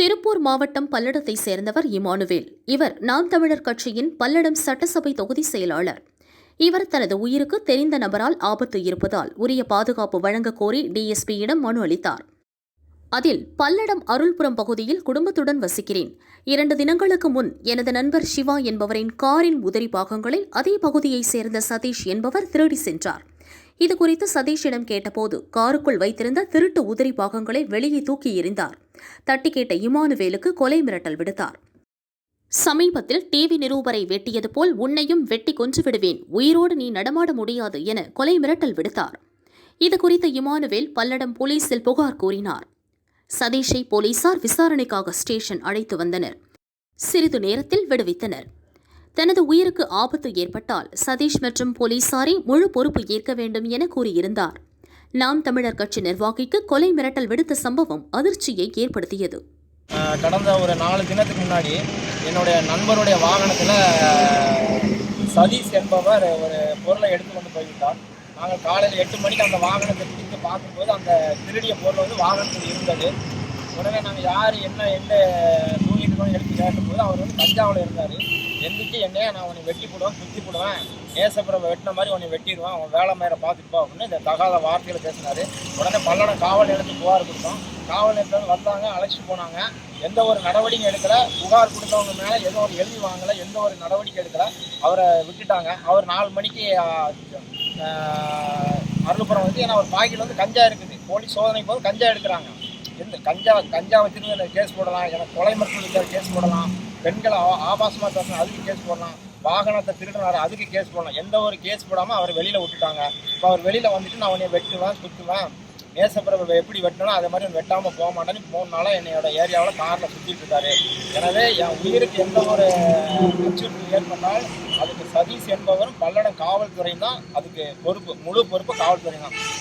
திருப்பூர் மாவட்டம் பல்லடத்தை சேர்ந்தவர் இமானுவேல். இவர் நாம் தமிழர் கட்சியின் பல்லடம் சட்டசபை தொகுதி செயலாளர். இவர் தனது உயிருக்கு தெரிந்த நபரால் ஆபத்து இருப்பதால் உரிய பாதுகாப்பு வழங்க கோரி டிஎஸ்பியிடம் மனு அளித்தார். அதில் பல்லடம் அருள்புரம் பகுதியில் குடும்பத்துடன் வசிக்கிறேன். இரண்டு தினங்களுக்கு முன் எனது நண்பர் சிவா என்பவரின் காரின் உதிரி பாகங்களை அதே பகுதியைச் சேர்ந்த சதீஷ் என்பவர் திருடி சென்றார். இதுகுறித்து சதீஷிடம் கேட்டபோது காருக்குள் வைத்திருந்த திருட்டு உதிரி பாகங்களை வெளியே தூக்கி எறிந்தார். தட்டி கேட்ட இமானுவேலுக்கு கொலை மிரட்டல் விடுத்தார். சமீபத்தில் டிவி நிரூபரை வெட்டியது போல் உன்னையும் வெட்டி கொன்று விடுவேன். உயிரோடு நீ நடமாட முடியாது என கொலை மிரட்டல் விடுத்தார். இதுகுறித்து இமானுவேல் பல்லடம் போலீசில் புகார் கூறினார். சதீஷை போலீசார் விசாரணைக்காக ஸ்டேஷன் அழைத்து வந்தனர். சிறிது நேரத்தில் விடுவித்தனர். தனது உயிருக்கு ஆபத்து ஏற்பட்டால் சதீஷ் மற்றும் போலீசாரை முழு பொறுப்பு ஏற்க வேண்டும் என கூறியிருந்தார். நாம் தமிழர் கட்சி நிர்வாகிக்கு கொலை மிரட்டல் விடுத்த சம்பவம் அதிர்ச்சியை ஏற்படுத்தியது. கடந்த ஒரு நாலு தினத்துக்கு முன்னாடி என்னுடைய நண்பருடைய வாகனத்தில் சதீஷ் என்பவர் ஒரு பொருளை எடுத்து கொண்டு போய்விட்டார். நாங்கள் காலையில் எட்டு மணிக்கு அந்த வாகனத்தை பிடித்து பார்க்கும்போது அந்த திருடிய பொருள் வந்து வாகனத்தில் இருந்தது. உடனே நாங்கள் யார் என்ன எந்த தூங்கிட்டு எடுத்து கேட்டபோது அவர் வந்து தஞ்சாவூரில் இருந்தார். எந்திரிச்சு என்னையா நான் உன்னை வெட்டி போடுவேன் குத்தி போடுவேன். நேசப்புறம் வெட்டின மாதிரி உன்னை வெட்டிடுவேன். அவன் வேலை மேலே பார்த்துட்டு அப்படின்னு இந்த தகாத வார்த்தையில் பேசினார். உடனே பல்லடம் காவல் நிலையத்துக்கு புகார் கொடுத்தோம். காவல் நிலையத்தில் வந்தாங்க அழைச்சிட்டு போனாங்க. எந்த ஒரு நடவடிக்கை எடுக்கல. புகார் கொடுத்தவங்க மேலே எந்த ஒரு எழுதி வாங்கலை எந்த ஒரு நடவடிக்கை எடுக்கல. அவரை விட்டுட்டாங்க. அவர் நாலு மணிக்கு அருள்புரம் வந்து ஏன்னா அவர் பாக்கில் வந்து கஞ்சா இருக்குது. போலீஸ் சோதனை போது கஞ்சா எடுக்கிறாங்க. எந்த கஞ்சா கஞ்சா வச்சிருந்து கேஸ் போடலாம். எனக்கு கொலை மருத்துவ கேஸ் போடலாம். பெண்களை ஆ- ஆபாசமா பேசணும் அதுக்கு கேஸ் போடலாம். வாகனத்தை திருடினார் அதுக்கு கேஸ் போடலாம். எந்த ஒரு கேஸ் போடாமல் அவர் வெளியில் விட்டுட்டாங்க. இப்போ அவர் வெளியில் வந்துட்டு நான் உன்னை வெட்டுவேன் சுற்றுவேன் நேசப்பிரபு எப்படி வெட்டணும் அதே மாதிரி வெட்டாமல் போக மாட்டேன்னு மூணு நாளாக என்னோட ஏரியாவில் காரில் சுற்றிட்டு இருக்காரு. எனவே என் உயிருக்கு எந்த ஒரு அச்சுறுத்தல் ஏற்பட்டால் அதுக்கு சதீஷ் என்பவரும் பல்லடம் காவல்துறையும் தான் அதுக்கு பொறுப்பு முழு பொறுப்பு காவல்துறை தான்.